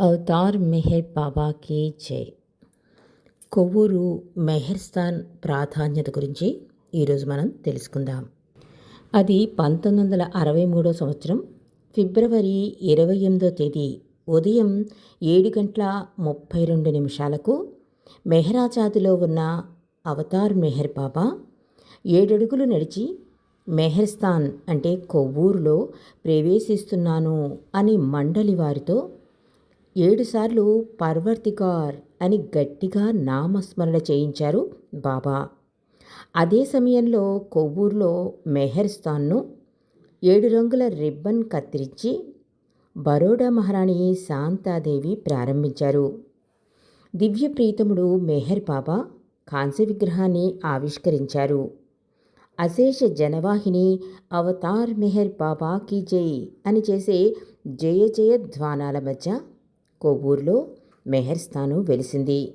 Avatar Meher బాబాకి జై కొవ్వూరు మెహర్స్థాన్ ప్రాధాన్యత గురించి ఈరోజు మనం తెలుసుకుందాం అది పంతొమ్మిది వందల అరవై మూడో సంవత్సరం ఫిబ్రవరి ఇరవై ఎనిమిదో తేదీ ఉదయం ఏడు గంటల ముప్పై రెండు నిమిషాలకు మెహరాజాదిలో ఉన్న అవతార్ మెహర్ బాబా ఏడడుగులు నడిచి మెహర్స్థాన్ అంటే కొవ్వూరులో ప్రవేశిస్తున్నాను అని మండలి వారితో ఏడుసార్లు పర్వర్తికార్ అని గట్టిగా నామస్మరణ చేయించారు బాబా. అదే సమయంలో కొవ్వూరులో మెహర్స్థాన్ను ఏడు రంగుల రిబ్బన్ కత్తిరించి బరోడా మహారాణి శాంతాదేవి ప్రారంభించారు. దివ్య ప్రీతముడు మెహర్ బాబా కాంస్య విగ్రహాన్ని ఆవిష్కరించారు. అశేష జనవాహిని అవతార్ మెహర్ బాబా కీ జై అని చేసే జయ జయ ధ్వానాల మధ్య కొవ్వూరులో మెహర్స్థాను వెలిసింది.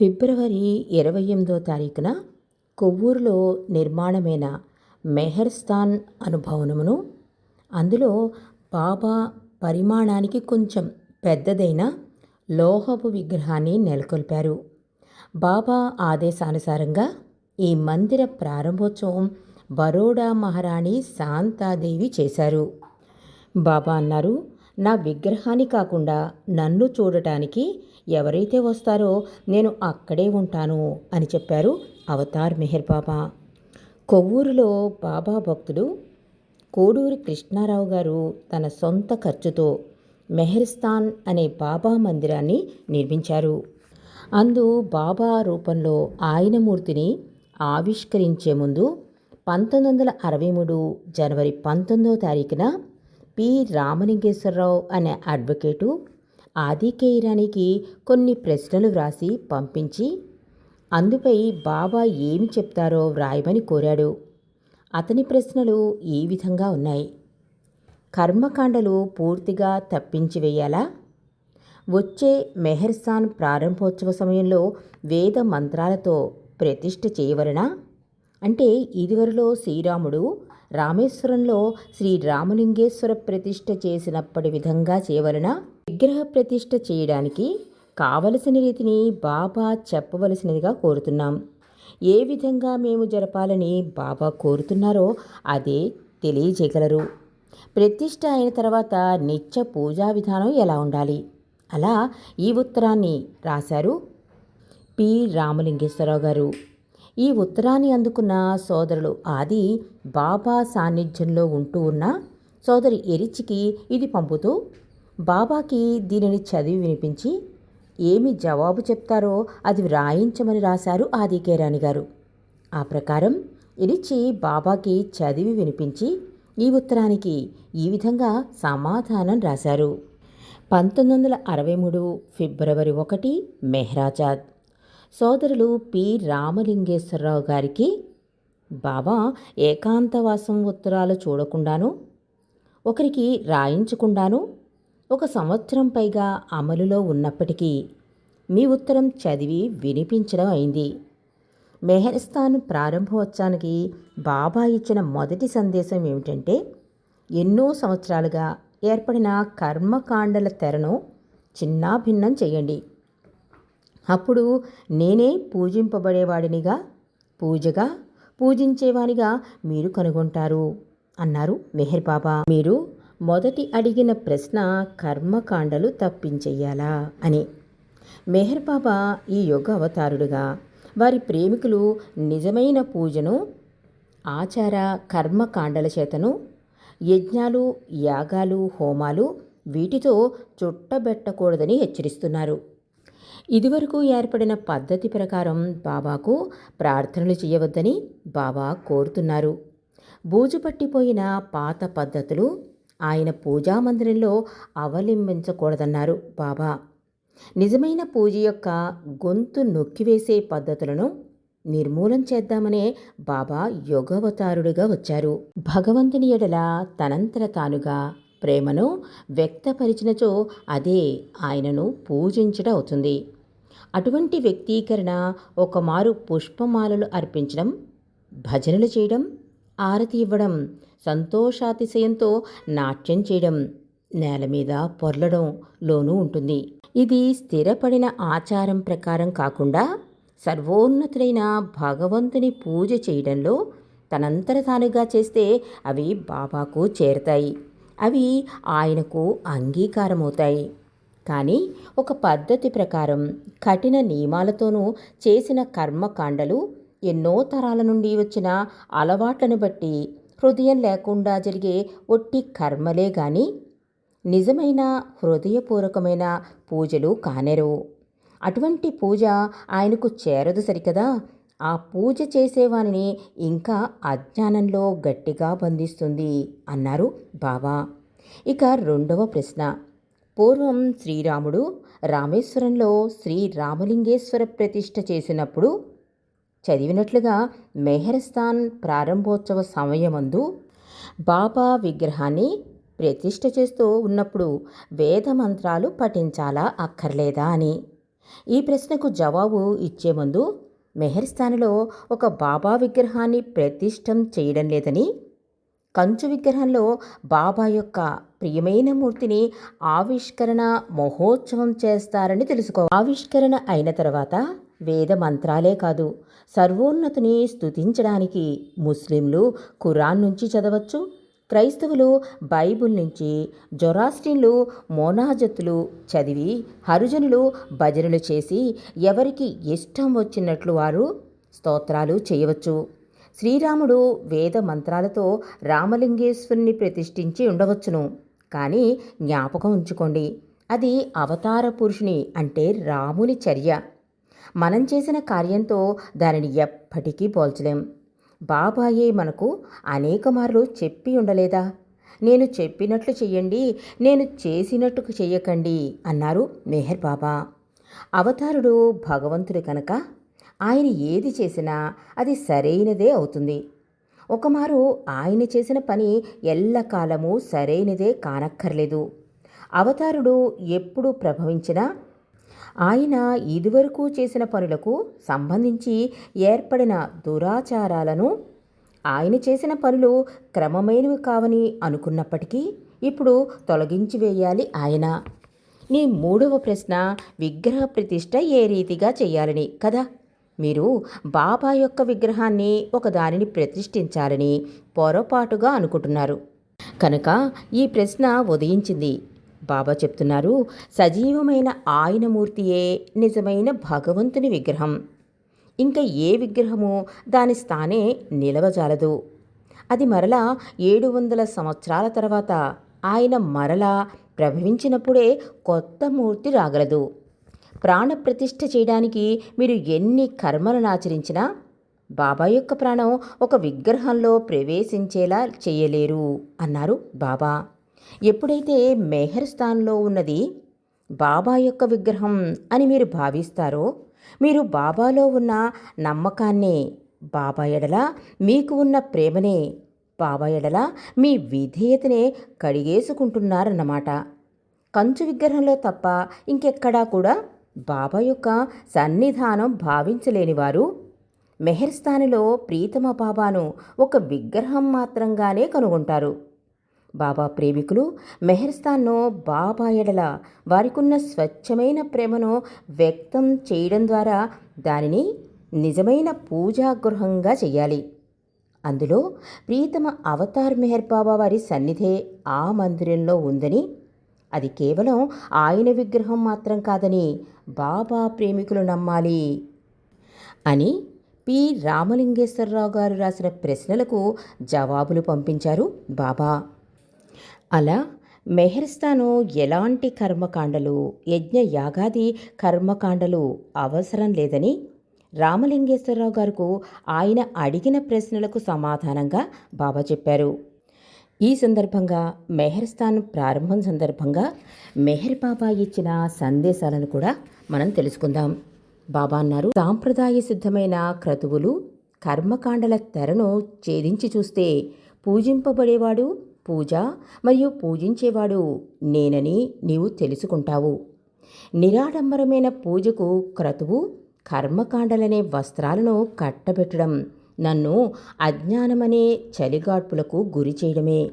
ఫిబ్రవరి ఇరవై ఎనిమిదో తారీఖున కొవ్వూరులో నిర్మాణమైన మెహర్స్థాన్ అనుభవనమును అందులో బాబా పరిమాణానికి కొంచెం పెద్దదైన లోహపు విగ్రహాన్ని నెలకొల్పారు. బాబా ఆదేశానుసారంగా ఈ మందిర ప్రారంభోత్సవం బరోడా మహారాణి శాంతాదేవి చేశారు. బాబా అన్నారు నా విగ్రహాన్ని కాకుండా నన్ను చూడటానికి ఎవరైతే వస్తారో నేను అక్కడే ఉంటాను అని చెప్పారు అవతార్ మెహర్ బాబా. కొవ్వూరులో బాబా భక్తుడు కోడూరి కృష్ణారావు గారు తన సొంత ఖర్చుతో మెహర్స్థాన్ అనే బాబా మందిరాన్ని నిర్మించారు. అందు బాబా రూపంలో ఆయన మూర్తిని ఆవిష్కరించే ముందు పంతొమ్మిది వందల అరవై మూడు జనవరి పంతొమ్మిదో తారీఖున పి. రామలింగేశ్వరరావు అనే అడ్వకేటు ఆదికేయరానికి కొన్ని ప్రశ్నలు వ్రాసి పంపించి అందుపై బాబా ఏమి చెప్తారో వ్రాయమని కోరాడు. అతని ప్రశ్నలు ఈ విధంగా ఉన్నాయి. కర్మకాండలు పూర్తిగా తప్పించి వేయాలా? వచ్చే మెహర్సాన్ ప్రారంభోత్సవ సమయంలో వేద మంత్రాలతో ప్రతిష్ఠ చేయవలనా? అంటే ఇదివరలో శ్రీరాముడు రామేశ్వరంలో శ్రీ రామలింగేశ్వర ప్రతిష్ఠ చేసినప్పటి విధంగా చేయవలన? విగ్రహ ప్రతిష్ఠ చేయడానికి కావలసిన రీతిని బాబా చెప్పవలసినదిగా కోరుతున్నాం. ఏ విధంగా మేము జరపాలని బాబా కోరుతున్నారో అదే తెలియజేయగలరు. ప్రతిష్ట అయిన తర్వాత నిత్య పూజా విధానం ఎలా ఉండాలి? అలా ఈ ఉత్తరాన్ని రాశారు పి. రామలింగేశ్వరరావు గారు. ఈ ఉత్తరాన్ని అందుకున్న సోదరులు ఆది బాబా సాన్నిధ్యంలో ఉంటూ ఉన్న సోదరి ఎరిచికి ఇది పంపుతూ బాబాకి దీనిని చదివి వినిపించి ఏమి జవాబు చెప్తారో అది వ్రాయించమని రాశారు ఆదికేరాణి గారు. ఆ ప్రకారం ఎరిచి బాబాకి చదివి వినిపించి ఈ ఉత్తరానికి ఈ విధంగా సమాధానం రాశారు. పంతొమ్మిది వందల అరవై మూడు ఫిబ్రవరి ఒకటి మెహ్రాజాద్. సోదరులు పి. రామలింగేశ్వరరావు గారికి బాబా ఏకాంతవాసం ఉత్తరాలు చూడకుండాను ఒకరికి రాయించకుండాను ఒక సంవత్సరం పైగా అమలులో ఉన్నప్పటికీ మీ ఉత్తరం చదివి వినిపించడం అయింది. మెహర్స్థాన్ ప్రారంభోత్సవానికి బాబా ఇచ్చిన మొదటి సందేశం ఏమిటంటే ఎన్నో సంవత్సరాలుగా ఏర్పడిన కర్మకాండల తెరను చిన్నాభిన్నం చేయండి. అప్పుడు నేనే పూజింపబడేవాడినిగా పూజగా పూజించేవానిగా మీరు కనుగొంటారు అన్నారు మెహర్ బాబా. మీరు మొదటి అడిగిన ప్రశ్న కర్మకాండలు తప్పించెయ్యాలా? అని. మెహర్ బాబా ఈ యుగ అవతారుడుగా. వారి ప్రేమికులు నిజమైన పూజను ఆచార కర్మకాండల చేతను యజ్ఞాలు యాగాలు హోమాలు వీటితో చుట్టబెట్టకూడదని హెచ్చరిస్తున్నారు. ఇదివరకు ఏర్పడిన పద్ధతి ప్రకారం బాబాకు ప్రార్థనలు చేయవద్దని బాబా కోరుతున్నారు. బూజు పట్టిపోయిన పాత పద్ధతులు ఆయన పూజా మందిరంలో అవలంబించకూడదన్నారు బాబా. నిజమైన పూజ యొక్క గొంతు నొక్కివేసే పద్ధతులను నిర్మూలం చేద్దామనే బాబా యోగవతారుడిగా వచ్చారు. భగవంతుని ఎడల తనంతర తానుగా ప్రేమను వ్యక్తపరిచినచో అదే ఆయనను పూజించడం అవుతుంది. అటువంటి వ్యక్తీకరణ ఒక మారు పుష్పమాలలు అర్పించడం భజనలు చేయడం ఆరతి ఇవ్వడం సంతోషాతిశయంతో నాట్యం చేయడం నేల మీద పొర్లడంలోనూ ఉంటుంది. ఇది స్థిరపడిన ఆచారం ప్రకారం కాకుండా సర్వోన్నతుడైన భగవంతుని పూజ చేయడంలో తనంతర తానుగా చేస్తే అవి బాబాకు చేరతాయి. అవి ఆయనకు అంగీకారమవుతాయి. కానీ ఒక పద్ధతి ప్రకారం కఠిన నియమాలతోనూ చేసిన కర్మకాండలు ఎన్నో తరాల నుండి వచ్చిన అలవాట్లను బట్టి హృదయం లేకుండా జరిగే ఒట్టి కర్మలే గాని నిజమైన హృదయపూర్వకమైన పూజలు కానేరవు అటువంటి పూజ ఆయనకు చేరదు సరికదా? ఆ పూజ చేసేవాని ఇంకా అజ్ఞానంలో గట్టిగా బంధిస్తుంది అన్నారు బాబా ఇక రెండవ ప్రశ్న. పూర్వం శ్రీరాముడు రామేశ్వరంలో శ్రీ రామలింగేశ్వర ప్రతిష్ఠ చేసినప్పుడు చదివినట్లుగా మెహర్స్థాన్ ప్రారంభోత్సవ సమయమందు బాబా విగ్రహాన్ని ప్రతిష్ఠ చేస్తూ ఉన్నప్పుడు వేద మంత్రాలు పఠించాలా అక్కర్లేదా అని. ఈ ప్రశ్నకు జవాబు ఇచ్చే ముందు మెహర్స్థాన్లో ఒక బాబా విగ్రహాన్ని ప్రతిష్టం చేయడం లేదని కంచు విగ్రహంలో బాబా యొక్క ప్రియమైన మూర్తిని ఆవిష్కరణ మహోత్సవం చేస్తారని తెలుసుకో. ఆవిష్కరణ అయిన తర్వాత వేద మంత్రాలే కాదు సర్వోన్నతిని స్థుతించడానికి ముస్లింలు ఖురాన్ నుంచి చదవచ్చు క్రైస్తవులు బైబుల్ నుంచి జొరాస్టిన్లు మోనాజత్తులు చదివి హరిజనులు భజనలు చేసి ఎవరికి ఇష్టం వచ్చినట్లు వారు స్తోత్రాలు చేయవచ్చు. శ్రీరాముడు వేద మంత్రాలతో రామలింగేశ్వరుని ప్రతిష్ఠించి ఉండవచ్చును. కానీ జ్ఞాపకం ఉంచుకోండి అది అవతార పురుషుని అంటే రాముని చర్య. మనం చేసిన కార్యంతో దానిని ఎప్పటికీ పోల్చలేం. బాబాయే మనకు అనేక మార్లు చెప్పి ఉండలేదా? నేను చెప్పినట్లు చెయ్యండి నేను చేసినట్టు చెయ్యకండి అన్నారు మెహర్ బాబా. అవతారుడు భగవంతుడు కనుక ఆయన ఏది చేసినా అది సరైనదే అవుతుంది. ఒకమారు ఆయన చేసిన పని ఎల్లకాలము సరైనదే కానక్కర్లేదు. అవతారుడు ఎప్పుడు ప్రభవించినా ఆయన ఇదివరకు చేసిన పనులకు సంబంధించి ఏర్పడిన దురాచారాలను ఆయన చేసిన పనులు క్రమమైనవి కావని అనుకున్నప్పటికీ ఇప్పుడు తొలగించి వేయాలి ఆయన. నీ మూడవ ప్రశ్న విగ్రహ ప్రతిష్ట ఏ రీతిగా చేయాలని కదా? మీరు బాబా యొక్క విగ్రహాన్ని ఒకదానిని ప్రతిష్ఠించాలని పొరపాటుగా అనుకుంటున్నారు. కనుక ఈ ప్రశ్న ఉదయించింది. బాబా చెప్తున్నారు సజీవమైన ఆయన మూర్తియే నిజమైన భగవంతుని విగ్రహం. ఇంకా ఏ విగ్రహము దాని స్థానే నిలవజాలదు. అది మరలా ఏడు వందల సంవత్సరాల తర్వాత ఆయన మరలా ప్రభవించినప్పుడే కొత్త మూర్తి రాగలదు. ప్రాణప్రతిష్ఠ చేయడానికి మీరు ఎన్ని కర్మలను ఆచరించినా బాబా యొక్క ప్రాణం ఒక విగ్రహంలో ప్రవేశించేలా చేయలేరు అన్నారు బాబా. ఎప్పుడైతే మెహర్ స్థాన్లో ఉన్నది బాబా యొక్క విగ్రహం అని మీరు భావిస్తారో మీరు బాబాలో ఉన్న నమ్మకాన్నే బాబా ఎడల మీకు ఉన్న ప్రేమనే బాబా ఎడల మీ విధేయతనే కడిగేసుకుంటున్నారన్నమాట. కంచు విగ్రహంలో తప్ప ఇంకెక్కడా కూడా బాబా యొక్క సన్నిధానం భావించలేని వారు మెహర్స్థానిలో ప్రీతమ బాబాను ఒక విగ్రహం మాత్రంగానే కనుగొంటారు. బాబా ప్రేమికులు మెహర్స్థాన్ను బాబా ఎడల వారికున్న స్వచ్ఛమైన ప్రేమను వ్యక్తం చేయడం ద్వారా దానిని నిజమైన పూజాగృహంగా చేయాలి అందులో ప్రీతమ అవతార్ మెహర్ బాబా వారి సన్నిధే ఆ మందిరంలో ఉందని అది కేవలం ఆయన విగ్రహం మాత్రం కాదని బాబా ప్రేమికులు నమ్మాలి అని పి. రామలింగేశ్వరరావు గారు రాసిన ప్రశ్నలకు జవాబులు పంపించారు బాబా. అలా మెహర్స్తాను ఎలాంటి కర్మకాండలు యజ్ఞ యాగాది కర్మకాండలు అవసరం లేదని రామలింగేశ్వరరావు గారికి ఆయన అడిగిన ప్రశ్నలకు సమాధానంగా బాబా చెప్పారు. ఈ సందర్భంగా మెహర్స్థాన్ ప్రారంభం సందర్భంగా మెహర్ బాబా ఇచ్చిన సందేశాలను కూడా మనం తెలుసుకుందాం. బాబా అన్నారు సాంప్రదాయ సిద్ధమైన క్రతువులు కర్మకాండల తెరను ఛేదించి చూస్తే పూజింపబడేవాడు పూజ మరియు పూజించేవాడు నేనని నీవు తెలుసుకుంటావు. నిరాడంబరమైన పూజకు క్రతువు కర్మకాండలనే వస్త్రాలను కట్టబెట్టడం నన్ను అజ్ఞానమనే చలిగాడ్పులకు గురి చేయడమే.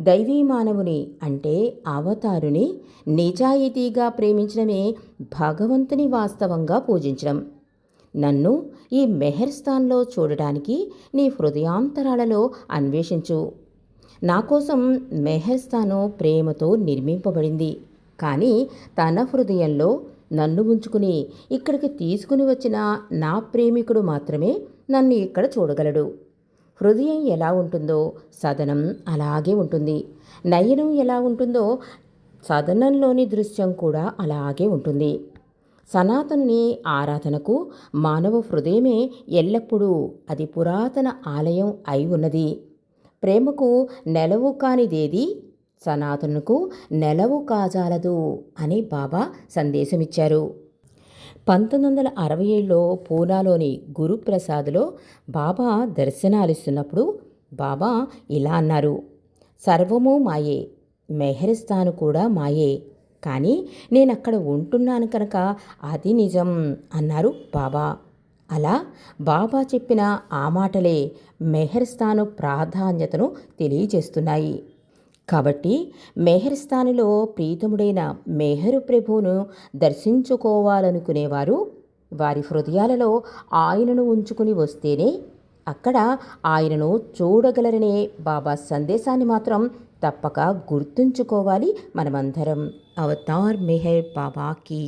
దైవీ మానవుని అంటే అవతారుని నిజాయితీగా ప్రేమించడమే భగవంతుని వాస్తవంగా పూజించడం. నన్ను ఈ మెహర్స్థాన్లో చూడడానికి నీ హృదయాంతరాలలో అన్వేషించు. నా కోసం మెహర్స్థాను ప్రేమతో నిర్మింపబడింది. కానీ తన హృదయంలో నన్ను ఉంచుకుని ఇక్కడికి తీసుకుని వచ్చిన నా ప్రేమికుడు మాత్రమే నన్ను ఇక్కడ చూడగలడు? హృదయం ఎలా ఉంటుందో సదనం అలాగే ఉంటుంది. నయనం ఎలా ఉంటుందో సదనంలోని దృశ్యం కూడా అలాగే ఉంటుంది. సనాతనుని ఆరాధనకు మానవ హృదయమే ఎల్లప్పుడూ అది పురాతన ఆలయం అయి ఉన్నది. ప్రేమకు నెలవు కానిదేది? సనాతనుకు నెలవు కాజాలదు అని బాబా సందేశమిచ్చారు. పంతొమ్మిది వందల అరవై ఏడులో పూనాలోని గురుప్రసాద్లో బాబా దర్శనాలిస్తున్నప్పుడు బాబా ఇలా అన్నారు సర్వము మాయే మెహరిస్తాను కూడా మాయే కానీ నేను అక్కడ ఉంటున్నాను కనుక అది నిజం అన్నారు బాబా. అలా బాబా చెప్పిన ఆ మాటలే మెహర్స్థాను ప్రాధాన్యతను తెలియజేస్తున్నాయి. కాబట్టి మెహర్స్థానులో ప్రీతముడైన మెహరు ప్రభువును దర్శించుకోవాలనుకునేవారు. వారి హృదయాలలో ఆయనను ఉంచుకుని వస్తేనే అక్కడ ఆయనను చూడగలరనే బాబా సందేశాన్ని మాత్రం తప్పక గుర్తుంచుకోవాలి మనమందరం. Avatar Meher Baba key